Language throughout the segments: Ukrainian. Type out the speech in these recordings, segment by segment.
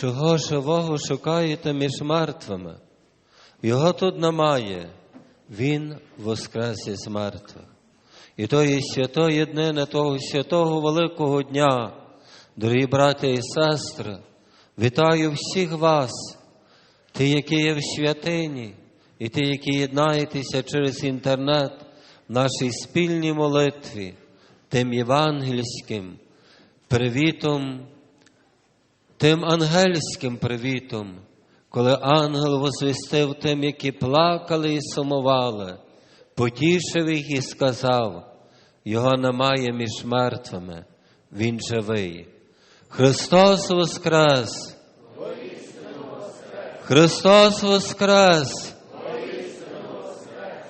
Чого живого шукаєте між мертвими? Його тут немає, Він воскрес із мертвих. І тої святої днини, того святого великого дня, дорогі браття і сестри, вітаю всіх вас, ті, які є в святині, і ті, які єднаєтеся через інтернет в нашій спільній молитві, тим євангельським привітом, тим ангельським привітом, коли ангел возвістив тим, які плакали і сумували, потішив їх і сказав, його немає між мертвими, Він живий. Христос Воскрес! Христос Воскрес!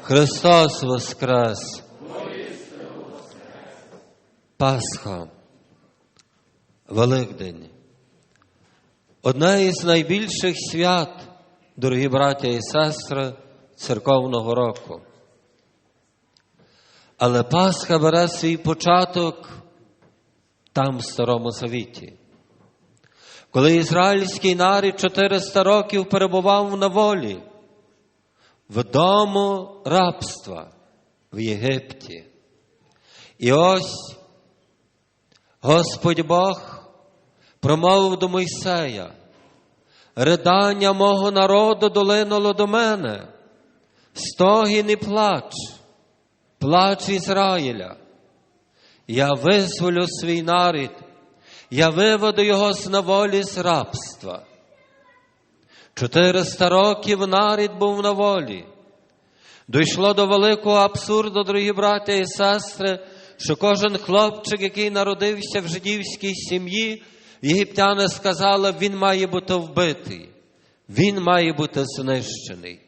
Христос Воскрес! Пасха, Великдень. Одне із найбільших свят, дорогі браття і сестри, церковного року. Але Пасха бере свій початок там, в Старому Завіті. Коли ізраїльський нарід 400 років перебував на волі, в дому рабства в Єгипті. І ось Господь Бог промовив до Мойсея, ридання мого народу долинуло до мене, стогін і плач, плач Ізраїля. Я визволю свій нарід, я виведу його з наволі з рабства. Чотириста років нарід був на волі. Дійшло до великого абсурду, дорогі браття і сестри, що кожен хлопчик, який народився в жидівській сім'ї, єгиптяни сказали, він має бути вбитий, він має бути знищений.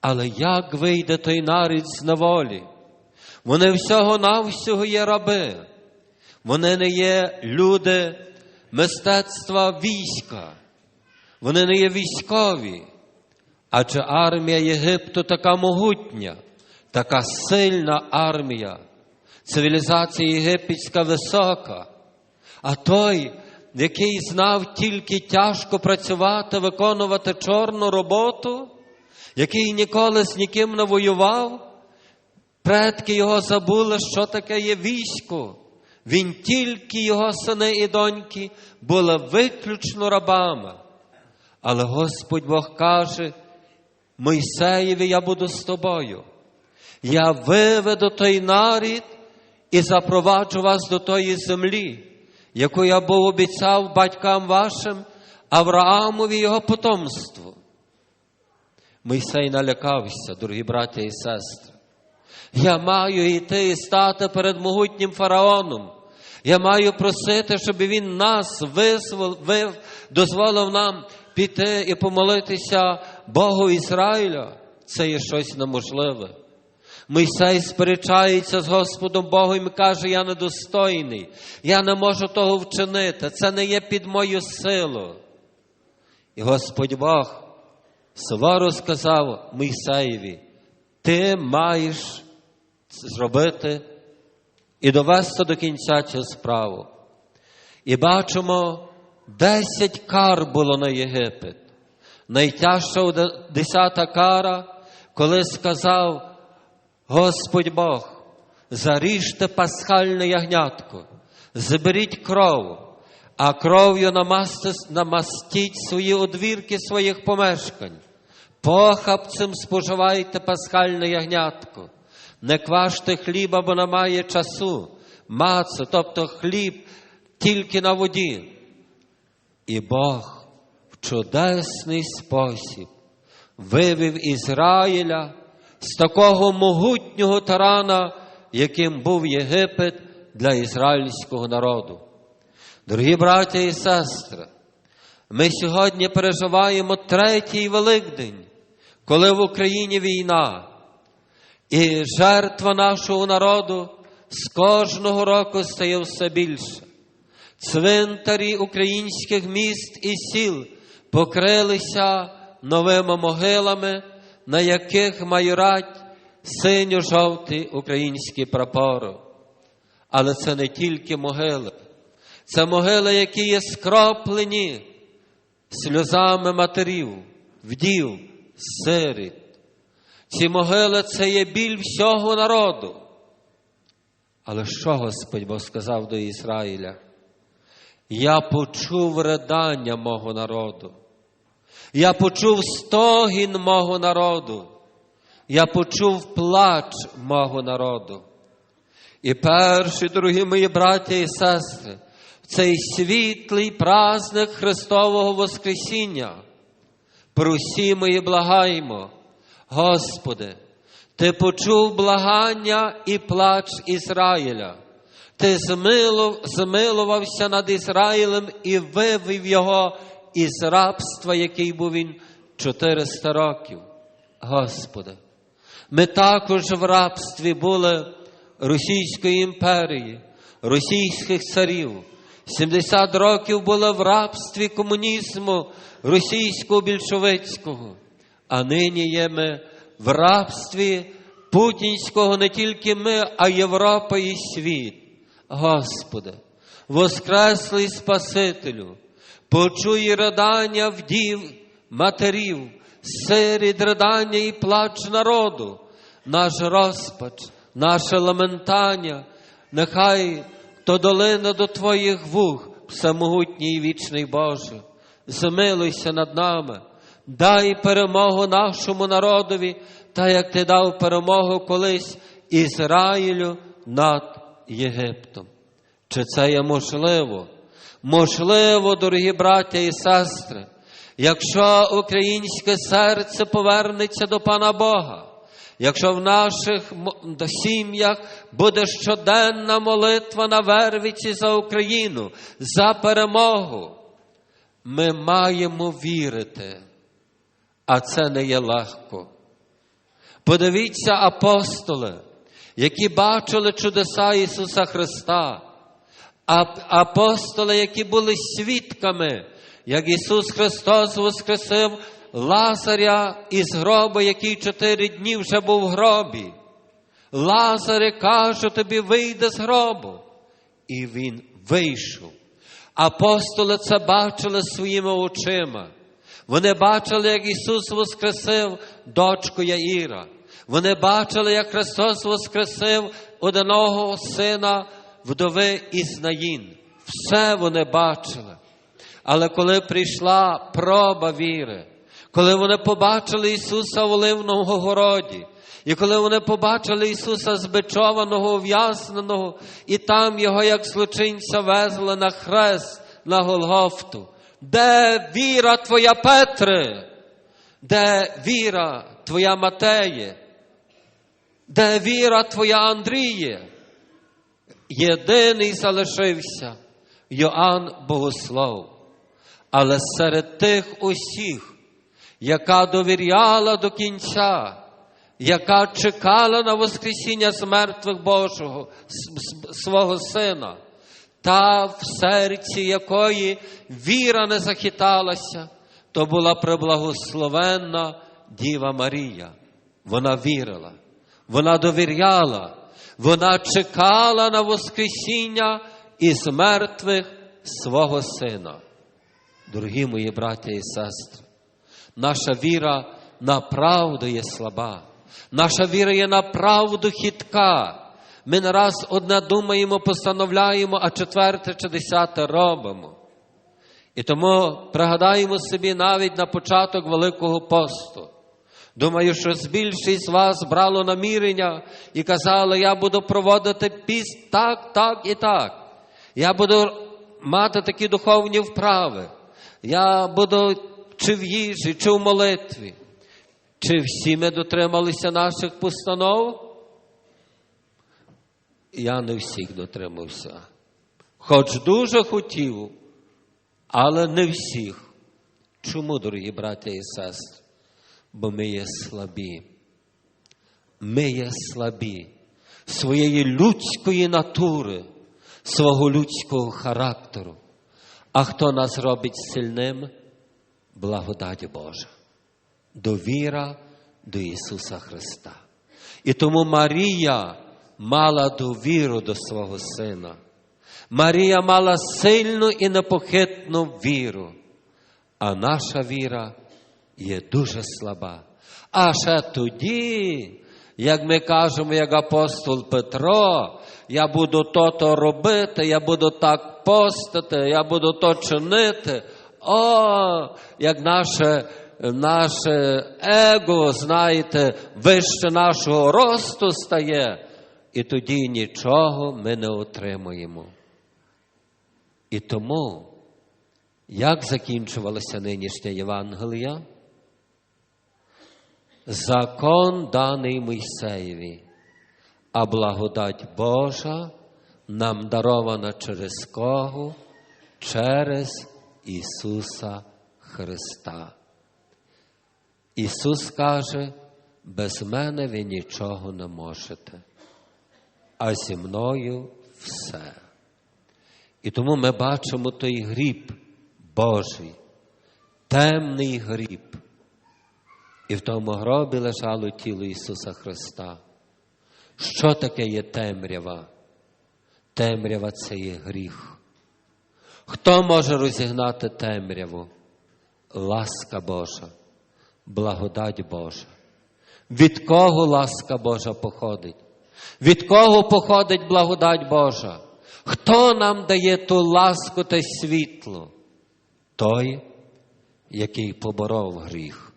Але як вийде той нарід з неволі? Вони всього-навсього є раби. Вони не є люди мистецтва війська. Вони не є військові. Адже армія Єгипту така могутня, така сильна армія, цивілізація єгипетська висока. А той, який знав тільки тяжко працювати, виконувати чорну роботу, який ніколи з ніким не воював, предки його забули, що таке є військо. Він тільки його сини і доньки були виключно рабами. Але Господь Бог каже, Мойсеєві, я буду з тобою. Я виведу той нарід і запроваджу вас до тої землі, яку я був обіцяв батькам вашим, Авраамові його потомству. Мойсей налякався, дорогі браття і сестри. Я маю йти і стати перед могутнім фараоном. Я маю просити, щоб він нас визволив, дозволив нам піти і помолитися Богу Ізраїля. Це є щось неможливе. Мойсей сперечається з Господом Богом і каже, я недостойний, я не можу того вчинити, це не є під мою силу. І Господь Бог суворо сказав Мойсеєві, ти маєш зробити і довести до кінця цю справу. І бачимо, десять кар було на Єгипет. Найтяжча десята кара, коли сказав Господь Бог, заріжте пасхальне ягнятко, заберіть кров, а кров'ю намастіть свої одвірки своїх помешкань. Похапцем споживайте пасхальне ягнятко, не кваште хліба, бо немає часу, мацу, тобто хліб тільки на воді. І Бог в чудесний спосіб вивів Ізраїля з такого могутнього тарана, яким був Єгипет для ізраїльського народу. Дорогі браття і сестри, ми сьогодні переживаємо третій Великдень, коли в Україні війна, і жертва нашого народу з кожного року стає все більше. Цвинтарі українських міст і сіл покрилися новими могилами, на яких майорать синьо-жовті українські прапори. Але це не тільки могили, Це могили, які є скроплені сльозами матерів, вдів, сиріт. Ці могили це є біль всього народу. Але що Господь Бог сказав до Ізраїля? Я почув ридання мого народу. Я почув стогін мого народу. Я почув плач мого народу. І перші, дорогі мої браття і сестри, в цей світлий праздник Христового Воскресіння. Просі мої благаємо, Господи, Ти почув благання і плач Ізраїля. Ти змилувався над Ізраїлем і вивів його із рабства, який був він 400 років. Господи, ми також в рабстві були Російської імперії, російських царів. 70 років були в рабстві комунізму російського більшовицького. А нині є ми в рабстві путінського не тільки ми, а Європа і світ. Господи, Воскреслий Спасителю, почуй ридання вдів, матерів, сиріт, ридання і плач народу, наш розпач, наше ламентання, нехай то долина до Твоїх вух, всемогутній і вічний Боже, змилуйся над нами, дай перемогу нашому народові, та як Ти дав перемогу колись Ізраїлю над Єгиптом. Чи це є можливо? Можливо, дорогі браття і сестри, якщо українське серце повернеться до Пана Бога, якщо в наших сім'ях буде щоденна молитва на Вервиці за Україну, за перемогу, ми маємо вірити, а це не є легко. Подивіться, апостоли, які бачили чудеса Ісуса Христа, апостоли, які були свідками, як Ісус Христос воскресив Лазаря із гроба, який чотири дні вже був в гробі. Лазаре каже тобі, вийде з гробу. І він вийшов. Апостоли це бачили своїми очима. Вони бачили, як Ісус воскресив дочку Яїра. Вони бачили, як Христос воскресив одного сина вдови Ізнаїн. Все вони бачили. Але коли прийшла проба віри, коли вони побачили Ісуса в Оливному городі, і коли вони побачили Ісуса збичованого, ув'язненого, і там його, як злочинця, везли на хрест на Голгофту, де віра Твоя Петре, де віра Твоя Матеє, де віра Твоя Андріє, єдиний залишився Йоанн Богослов. Але серед тих усіх, яка довіряла до кінця, яка чекала на Воскресіння з мертвих Божого, свого Сина, та в серці якої віра не захиталася, то була преблагословенна Діва Марія. Вона вірила, вона довіряла, вона чекала на Воскресіння із мертвих свого Сина. Дорогі мої браття і сестри, наша віра направду є слаба, наша віра є направду хитка. Ми не раз одне думаємо, постановляємо, а четверте чи десяте робимо. І тому пригадаємо собі навіть на початок Великого посту. Думаю, що більшість з вас брало намірення і казали, я буду проводити піст так, так і так. Я буду мати такі духовні вправи. Я буду чи в їжі, чи в молитві. Чи всі ми дотрималися наших постанов? Я не всіх дотримався. Хоч дуже хотів, але не всіх. Чому, дорогі браття і сестри? Бо ми є слабі. Ми є слабі своєї людської натури, свого людського характеру. А хто нас робить сильним? Благодать Божа, довіра до Ісуса Христа. І тому Марія мала довіру до свого Сина. Марія мала сильну і непохитну віру, а наша віра є дуже слаба. А ще тоді, як ми кажемо, як апостол Петро, я буду то-то робити, я буду так постати, я буду то чинити. О, як наше, наше его, знаєте, вище нашого росту стає, і тоді нічого ми не отримуємо. І тому, як закінчувалася нинішня Євангелія? Закон даний Мойсеєві, а благодать Божа нам дарована через кого? Через Ісуса Христа. Ісус каже, без мене ви нічого не можете, а зі мною все. І тому ми бачимо той гріб Божий, темний гріб. І в тому гробі лежало тіло Ісуса Христа. Що таке є темрява? Темрява це є гріх. Хто може розігнати темряву? Ласка Божа, благодать Божа. Від кого ласка Божа походить? Від кого походить благодать Божа? Хто нам дає ту ласку та світло? Той, який поборов гріх,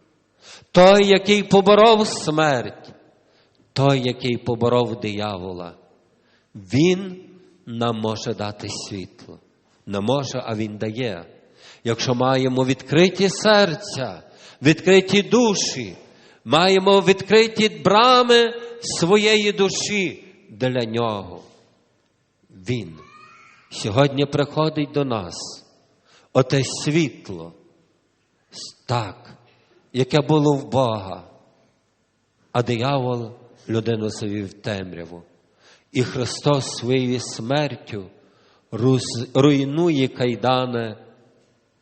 той, який поборов смерть, той, який поборов диявола. Він нам може дати світло. Не може, а Він дає. Якщо маємо відкриті серця, відкриті душі, маємо відкриті брами своєї душі для нього. Він сьогодні приходить до нас, оте світло, так, яке було в Бога, а диявол людину завів темряву. І Христос своєю смертю руйнує кайдани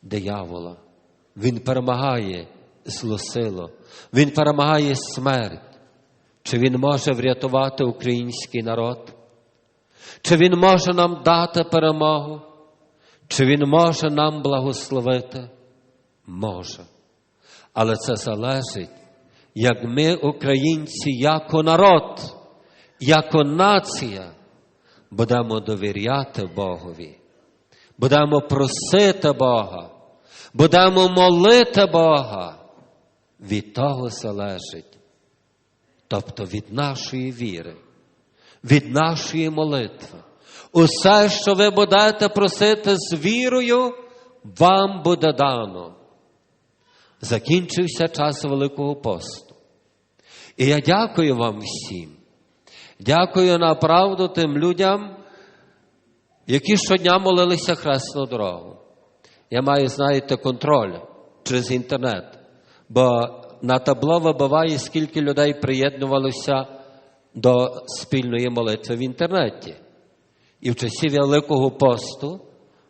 диявола. Він перемагає злосило, Він перемагає смерть. Чи Він може врятувати український народ? Чи Він може нам дати перемогу? Чи Він може нам благословити? Може. Але це залежить, як ми, українці, як народ, як нація, будемо довіряти Богові, будемо просити Бога, будемо молити Бога. Від того залежить, тобто від нашої віри, від нашої молитви. Усе, що ви будете просити з вірою, вам буде дано. Закінчився час Великого посту. І я дякую вам всім. Дякую направду тим людям, які щодня молилися хресну дорогу. Я маю, знаєте, контроль через інтернет, бо на табло вибиває, скільки людей приєднувалося до спільної молитви в інтернеті. І в часі Великого посту,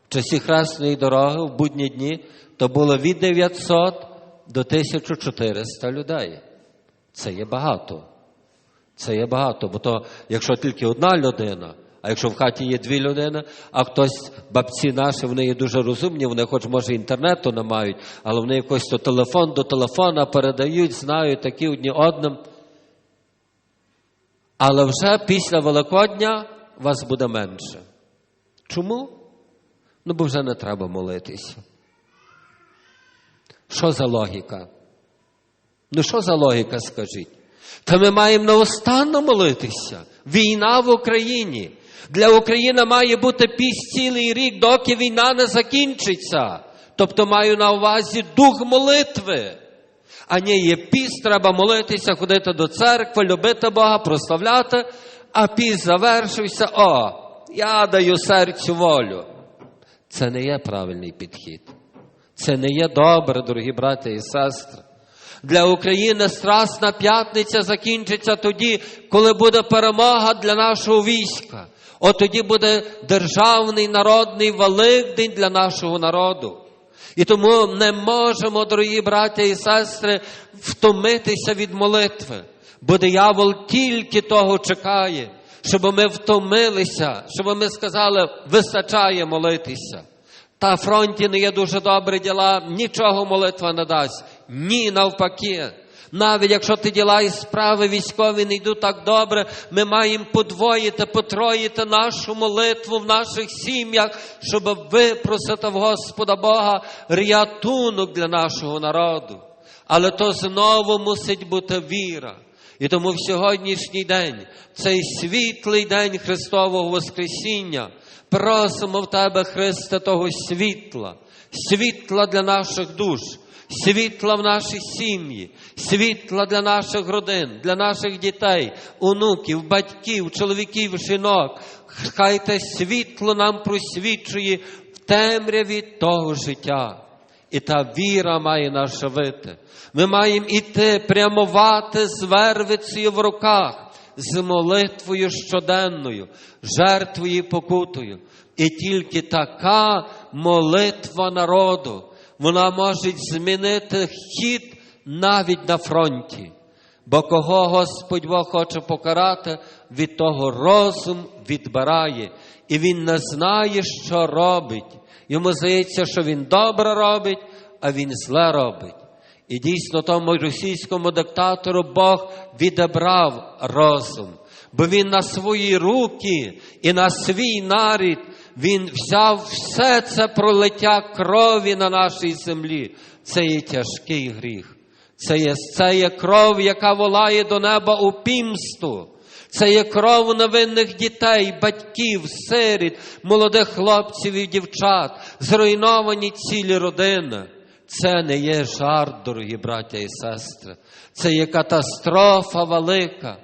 в часі Хресної дороги, в будні дні, то було від 900 до 1400 людей. Це є багато. Це є багато, бо то, якщо тільки одна людина, а якщо в хаті є дві людини, а хтось, бабці наші, вони є дуже розумні, вони хоч може інтернету не мають, але вони якось то телефон до телефона передають, знають такі одні одним. Але вже після Великодня вас буде менше. Чому? Ну, бо вже не треба молитися. Що за логіка? Ну, що за логіка, скажіть? Та ми маємо неостанно молитися. Війна в Україні. Для України має бути піс цілий рік, доки війна не закінчиться. Тобто маю на увазі дух молитви. А не є піс, треба молитися, ходити до церкви, любити Бога, прославляти, а піс завершився. О, я даю серцю волю. Це не є правильний підхід. Це не є добре, дорогі брати і сестри. Для України Страсна п'ятниця закінчиться тоді, коли буде перемога для нашого війська. От тоді буде державний народний Великдень для нашого народу. І тому не можемо, дорогі браття і сестри, втомитися від молитви, бо диявол тільки того чекає, щоб ми втомилися, щоб ми сказали, вистачає молитися. Та фронті не є дуже добрі діла, нічого молитва не дасть. Ні, навпаки. Навіть якщо ті діла і справи військові не йдуть так добре, ми маємо подвоїти, потроїти нашу молитву в наших сім'ях, щоб випросити в Господа Бога рятунок для нашого народу. Але то знову мусить бути віра. І тому в сьогоднішній день, цей світлий день Христового Воскресіння, просимо в Тебе, Христе, того світла, світла для наших душ, світла в наші сім'ї, світла для наших родин, для наших дітей, онуків, батьків, чоловіків, жінок. Хай те світло нам просвічує в темряві того життя. І та віра має нас живити. Ми маємо іти, прямувати з вервицею в руках, з молитвою щоденною, жертвою і покутою. І тільки така молитва народу, вона може змінити хід навіть на фронті. Бо кого Господь Бог хоче покарати, від того розум відбирає, і він не знає, що робить. Йому здається, що він добре робить, а він зле робить. І дійсно тому російському диктатору Бог відібрав розум, бо він на свої руки і на свій нарід він взяв все це пролиття крові на нашій землі. Це є тяжкий гріх. Це є, це є кров, яка волає до неба у пімсту. Це є кров невинних дітей, батьків, сиріт, молодих хлопців і дівчат, зруйновані цілі родини. Це не є жарт, дорогі браття і сестри. Це є катастрофа велика.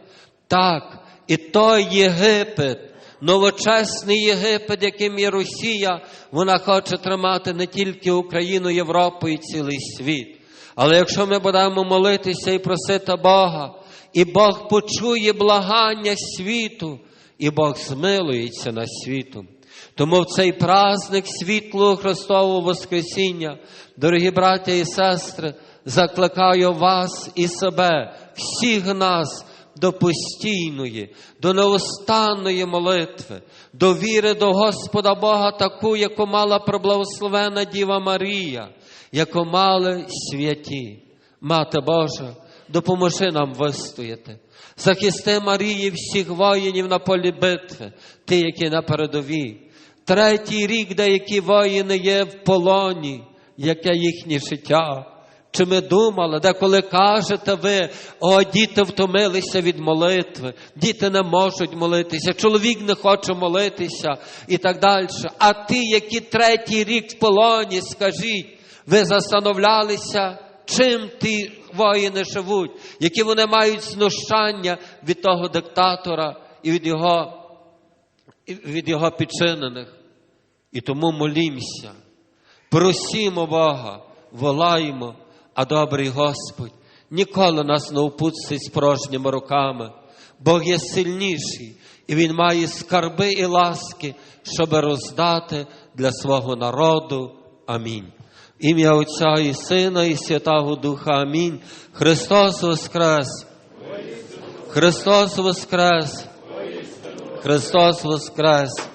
Так, і той Єгипет, новочесний Єгипет, яким є Росія, вона хоче тримати не тільки Україну, Європу і цілий світ. Але якщо ми будемо молитися і просити Бога, і Бог почує благання світу, і Бог змилується над світом. Тому в цей праздник світлого Христового Воскресіння, дорогі браття і сестри, закликаю вас і себе, всіх нас до постійної, до неустанної молитви, до віри до Господа Бога, таку, яку мала пробласловена Діва Марія, яку мали святі. Мати Божа, допоможи нам вистояти. Захисти Марії всіх воїнів на полі битви, ті, які на передовій. Третій рік деякі воїни є в полоні, яке їхнє життя. Чи ми думали, де коли кажете ви, о, діти втомилися від молитви, діти не можуть молитися, чоловік не хоче молитися і так далі. А ті, які третій рік в полоні, скажіть, ви застановлялися, чим ті воїни живуть, які вони мають знущання від того диктатора і від його, від його підчинених. І тому молімося, просімо Бога, волаємо, а добрий Господь ніколи нас не опустить з порожніми руками. Бог є сильніший, і Він має скарби і ласки, щоб роздати для свого народу. Амінь. Ім'я Отця і Сина, і Святого Духа. Амінь. Христос Воскрес! Христос Воскрес! Христос Воскрес!